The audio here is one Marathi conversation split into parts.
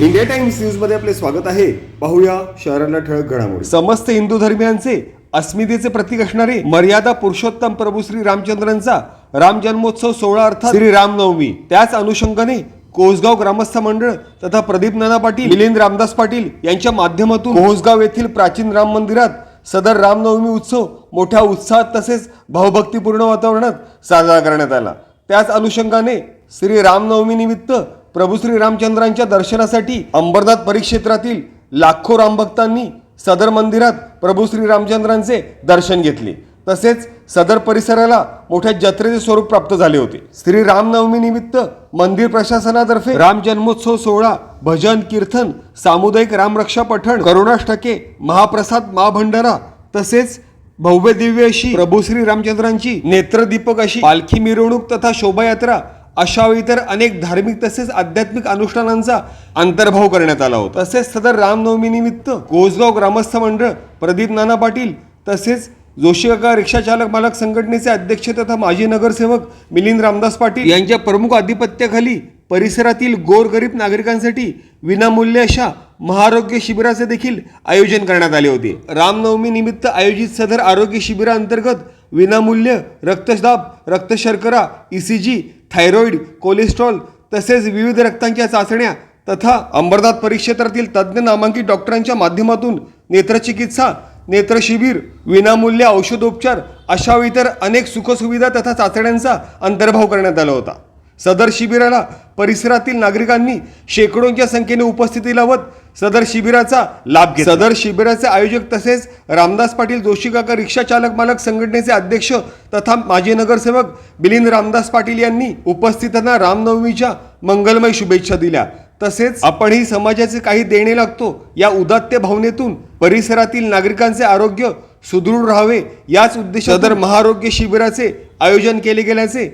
इंडिया टाइम्स न्यूजमध्ये आपले स्वागत आहे. पाहूया शहरांना ठळक घडामोडी. समस्त हिंदू धर्मियांचे अस्मितेचे प्रतीक असणारे मर्यादा पुरुषोत्तम प्रभू श्री रामचंद्रांचा राम जन्मोत्सव सोहळा अर्थात श्री रामनवमी. त्याच अनुषंगाने कोसगाव ग्रामस्थ मंडळ तथा प्रदीप नाना पाटील मिलिंद रामदास पाटील यांच्या माध्यमातून कोसगाव येथील प्राचीन राम मंदिरात सदर रामनवमी उत्सव मोठ्या उत्साहात तसेच भावभक्तीपूर्ण वातावरणात साजरा करण्यात आला. त्याच अनुषंगाने श्री रामनवमी निमित्त प्रभू श्री रामचंद्रांच्या दर्शनासाठी अंबरनाथ परिक्षेत्रातील लाखो रामभक्तांनी सदर मंदिरात प्रभू श्री रामचंद्रांचे दर्शन घेतले. तसेच सदर परिसराला मोठ्या जत्रेचे स्वरूप प्राप्त झाले होते. श्री रामनवमी निमित्त मंदिर प्रशासनातर्फे राम जन्मोत्सव सोहळा भजन कीर्तन सामुदायिक रामरक्षा पठण करुणाष्टके महाप्रसाद महाभंडारा तसेच भव्य दिव्य अशी प्रभू श्री रामचंद्रांची नेत्रदीपक अशी पालखी मिरवणूक तथा शोभायात्रा अशावेळी तर अनेक धार्मिक तसेच आध्यात्मिक अनुष्ठानांचा अंतर्भाव करण्यात आला होता. तसेच सदर रामनवमीनिमित्त निमित्त ग्रामस्थ मंडळ प्रदीप नाना पाटील तसेच जोशी काका रिक्षा चालक मालक संघटनेचे अध्यक्ष तथा माजी नगरसेवक मिलिंद रामदास पाटील यांच्या प्रमुख आधिपत्याखाली परिसरातील गोरगरीब नागरिकांसाठी विनामूल्य अशा महाआरोग्य शिबिराचे देखील आयोजन करण्यात आले होते. रामनवमी निमित्त आयोजित सदर आरोग्य शिबिराअंतर्गत विनामूल्य रक्तदाब रक्तशर्करा E C G thyroid cholesterol तसेच विविध रक्तांच्या चाचण्या तथा अंबरनाथ परिक्षेत्रातील तज्ज्ञ नामांकित डॉक्टरांच्या माध्यमातून नेत्रचिकित्सा नेत्रशिबिर विनामूल्य औषधोपचार अशा इतर अनेक सुखसुविधा तथा चाचण्यांचा अंतर्भाव करण्यात आला होता. सदर शिबिराला परिसरातील नागरिकांनी शेकडोंच्या संख्येने उपस्थिती लावत सदर शिबिराचा लाभ घेतला. सदर शिबिराचे आयोजक तसेच रामदास पाटील जोशी काका रिक्षा चालक मालक संघटनेचे अध्यक्ष तथा माजी नगरसेवक बिलिंद रामदास पाटील यांनी उपस्थितांना रामनवमीच्या मंगलमय शुभेच्छा दिल्या. तसेच आपणही समाजाचे काही देणे लागतो या उदात्त भावनेतून परिसरातील नागरिकांचे आरोग्य सुदृढ राहावे याच उद्देश सदर महाआरोग्य शिबिराचे आयोजन केले गेल्याचे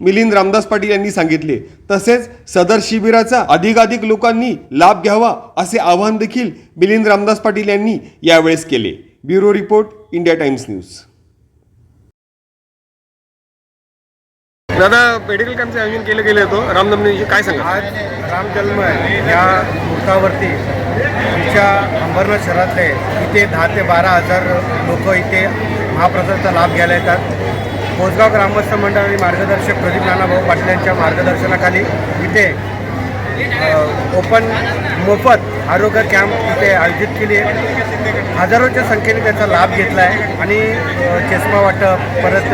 मिलिंद रामदास पाटील यांनी सांगितले. तसेच सदर शिबिराचा अधिकाधिक लोकांनी लाभ घ्यावा असे आवाहन देखील मिलिंद रामदास पाटील यांनी यावेळेस केले. Bureau report India Times news. दादा मेडिकल कॅम्पचे आयोजन केलं गेलं होतं. रामनवमी काय सांगा आज रामजन्म या मुहूर्तावरती आमच्या अंबरनाथ शहरातले इथे दहा ते बारा हजार लोक इथे महाप्रसादाचा लाभ घ्यायला येतात. कोसगाव ग्रामस्थ मंडळ आणि मार्गदर्शक प्रदीप नानाभाऊ पाटील यांच्या मार्गदर्शनाखाली इथे ओपन मोफत आरोग्य कॅम्प इथे आयोजित केली आहे. हजारोच्या संख्येने त्याचा लाभ घेतला आहे आणि चष्मा वाटप परत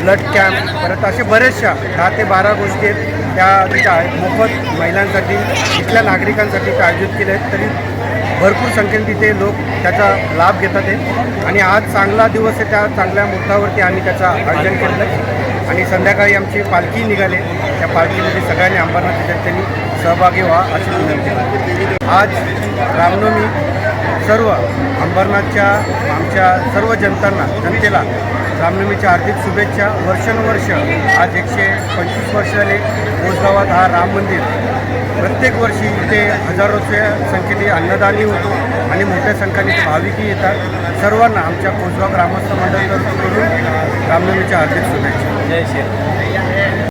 ब्लड कॅम्प परत असे बरेचशा दहा ते बारा गोष्टी आहेत त्या तिथं मोफत महिलांसाठी इथल्या नागरिकांसाठी ते आयोजित केले आहेत. तरी भरपूर संख्येने तिथे लोक त्याचा लाभ घेतात आहे आणि आज चांगला दिवस आहे त्या चांगल्या मुहूर्तावरती आम्ही त्याचं आयोजन केलं आहे. आणि संध्याकाळी आमची पालखी निघाली त्या पालखीमध्ये सगळ्यांनी अंबरनाथ जनतेने सहभागी व्हा अशी विनंती आज रामनवमी सर्व अंबरनाथच्या आमच्या सर्व जनतांना जनतेला रामनवमीच्या हार्दिक शुभेच्छा. वर्षानुवर्ष आज एकशे पंचवीस वर्ष झाले कोसगावात हा राम मंदिर प्रत्येक वर्षी इथे हजारोच्या संख्येने अन्नदानी होतो आणि मोठ्या संख्येने भाविकही येतात. सर्वांना आमच्या कोसगाव ग्रामस्थ मंडळाकडून रामनवमीच्या हार्दिक शुभेच्छा. जय श्री